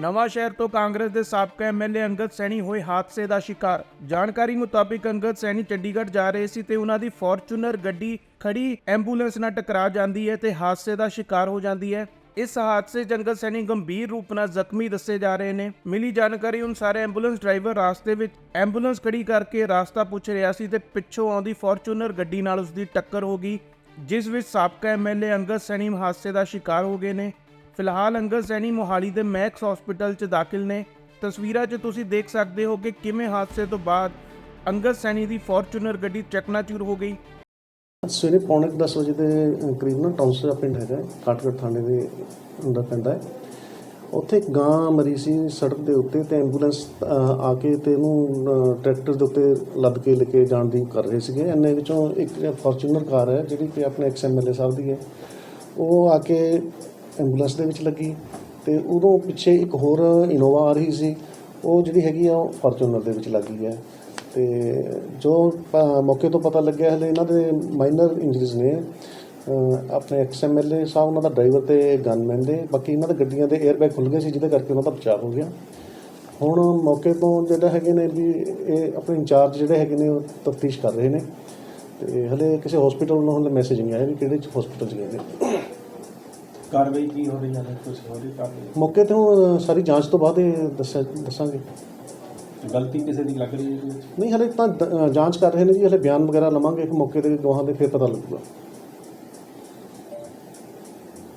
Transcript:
ਨਵਾਂ ਸ਼ਹਿਰ ਤੋਂ ਕਾਂਗਰਸ ਦੇ ਸਾਬਕਾ ਐਮਐਲਏ ਅੰਗਦ ਸੈਣੀ ਹੋਏ ਹਾਦਸੇ ਦਾ ਸ਼ਿਕਾਰ। ਜਾਣਕਾਰੀ ਮੁਤਾਬਿਕ ਅੰਗਦ ਸੈਣੀ ਚੰਡੀਗੜ੍ਹ ਜਾ ਰਹੇ ਸੀ ਤੇ ਉਹਨਾਂ ਦੀ ਫੋਰਚੂਨਰ ਗੱਡੀ ਖੜੀ ਐਂਬੂਲੈਂਸ ਨਾਲ ਟਕਰਾ ਜਾਂਦੀ ਹੈ ਤੇ ਹਾਦਸੇ ਦਾ ਸ਼ਿਕਾਰ ਹੋ ਜਾਂਦੀ ਹੈ। ਇਸ ਹਾਦਸੇ 'ਚ ਅੰਗਦ ਸੈਣੀ ਗੰਭੀਰ ਰੂਪ ਨਾਲ ਜ਼ਖਮੀ ਦੱਸੇ ਜਾ ਰਹੇ ਨੇ। ਮਿਲੀ ਜਾਣਕਾਰੀ ਅਨੁਸਾਰ ਐਂਬੂਲੈਂਸ ਡਰਾਈਵਰ ਰਾਸਤੇ ਵਿੱਚ ਐਂਬੂਲੈਂਸ ਖੜੀ ਕਰਕੇ ਰਾਸਤਾ ਪੁੱਛ ਰਿਹਾ ਸੀ ਤੇ ਪਿੱਛੋਂ ਆਉਂਦੀ ਫੋਰਚੂਨਰ ਗੱਡੀ ਨਾਲ ਉਸ ਦੀ ਟੱਕਰ ਹੋ ਗਈ, ਜਿਸ ਵਿੱਚ ਸਾਬਕਾ ਐਮਐਲਏ ਅੰਗਦ ਸੈਣੀ ਹਾਦਸੇ ਦਾ ਸ਼ਿਕਾਰ ਹੋ ਗਏ ਨੇ। ਫਿਲਹਾਲ ਅੰਗਦ ਸੈਣੀ ਮੋਹਾਲੀ ਦੇ ਮੈਕਸ ਹਸਪੀਟਲ 'ਚ ਦਾਖਲ ਨੇ। ਤਸਵੀਰਾਂ 'ਚ ਤੁਸੀਂ ਦੇਖ ਸਕਦੇ ਹੋ ਕਿ ਕਿਵੇਂ ਹਾਦਸੇ ਤੋਂ ਬਾਅਦ ਅੰਗਦ ਸੈਣੀ ਦੀ ਫੋਰਚੂਨਰ ਗੱਡੀ ਚਕਨਾਚੂਰ ਹੋ ਗਈ। ਸਵੇਰੇ ਪੌਣੇ ਕੁ ਦਸ ਵਜੇ ਦੇ ਕਰੀਬ ਨਾ ਟਾਊਨਸ ਦਾ ਪਿੰਡ ਹੈਗਾ ਹੈ, ਕਾਟਗੜ ਥਾਣੇ ਦੇ ਅੰਦਰ ਪੈਂਦਾ ਹੈ। ਉੱਥੇ ਗਾਂ ਮਰੀ ਸੀ ਸੜਕ ਦੇ ਉੱਤੇ ਤੇ ਐਂਬੂਲੈਂਸ ਆ ਕੇ ਤੇ ਇਹਨੂੰ ਟਰੈਕਟਰ ਦੇ ਉੱਤੇ ਲੱਦ ਕੇ ਲੈ ਕੇ ਜਾਣ ਦੀ ਕਰ ਰਹੇ ਸੀਗੇ। ਇੰਨੇ ਵਿੱਚੋਂ ਇੱਕ ਫੋਰਚੂਨਰ ਕਾਰ ਹੈ ਜਿਹੜੀ ਕਿ ਆਪਣੇ ਐਕਸ ਐਮਐਲਏ ਸਾਹਿਬ ਦੀ ਹੈ। ਉਹ ਆ ਕੇ ਐਂਬੂਲੈਂਸ ਦੇ ਵਿੱਚ ਲੱਗੀ ਤੇ ਉਦੋਂ ਪਿੱਛੇ ਇੱਕ ਹੋਰ ਇਨੋਵਾ ਆ ਰਹੀ ਸੀ, ਉਹ ਜਿਹੜੀ ਹੈਗੀ ਆ, ਉਹ ਫੋਰਚੂਨਰ ਦੇ ਵਿੱਚ ਲੱਗੀ ਹੈ। ਤੇ ਜੋ ਮੌਕੇ ਤੋਂ ਪਤਾ ਲੱਗਿਆ ਹਲੇ ਇਹਨਾਂ ਦੇ ਮਾਈਨਰ ਇੰਜਰੀਜ਼ ਨੇ। ਆਪਣੇ ਐਕਸ ਐਮਐਲਏ ਸਾਹਿਬ, ਉਹਨਾਂ ਦਾ ਡਰਾਈਵਰ ਤੇ ਗਨਮੈਨ ਦੇ ਬਾਕੀ ਇਹਨਾਂ ਦੇ ਗੱਡੀਆਂ ਦੇ 에ਅਰ ਬੈਗ ਖੁੱਲ ਗਏ ਸੀ, ਜਿਹਦੇ ਕਰਕੇ ਉਹਨਾਂ ਦਾ ਬਚਾਅ ਹੋ ਗਿਆ। ਹੁਣ ਮੌਕੇ ਤੋਂ ਜਿਹੜਾ ਹੈਗੇ ਨੇ ਵੀ ਇਹ ਆਪਣੇ ਇੰਚਾਰਜ ਜਿਹੜੇ ਹੈਗੇ ਨੇ, ਉਹ ਤਫਤੀਸ਼ ਕਰ ਰਹੇ ਨੇ। ਤੇ ਹਲੇ ਕਿਸੇ ਹਸਪੀਟਲ ਨੂੰ ਹਲੇ ਮੈਸੇਜ ਨਹੀਂ ਆਇਆ ਵੀ ਕਿਹੜੇ ਹਸਪੀਟਲ 'ਚ ਗਏ ਨੇ। ਕਾਰਵਾਈ ਕੀ ਹੋ ਰਹੀ ਹੈ ਕੁਝ ਹੋ ਰਹੀ ਕਾਰਵਾਈ ਮੌਕੇ ਤੋਂ ਸਾਰੀ ਜਾਂਚ ਤੋਂ ਬਾਅਦ ਇਹ ਦੱਸਿਆ ਦੱਸਾਂਗੇ। ਗਲਤੀ ਕਿਸੇ ਦੀ ਲੱਗ ਰਹੀ ਹੈ ਇਹਦੇ ਵਿੱਚ ਨਹੀਂ ਹਲੇ ਤਾਂ ਦ- ਜਾਂਚ ਕਰ ਰਹੇ ਨੇ ਜੀ ਹਲੇ ਬਿਆਨ ਵਗੈਰਾ ਲਵਾਂਗੇ ਮੌਕੇ ਤੇ ਦੋਹਾਂ ਦੇ ਫਿਰ ਪਤਾ ਲੱਗੂਗਾ।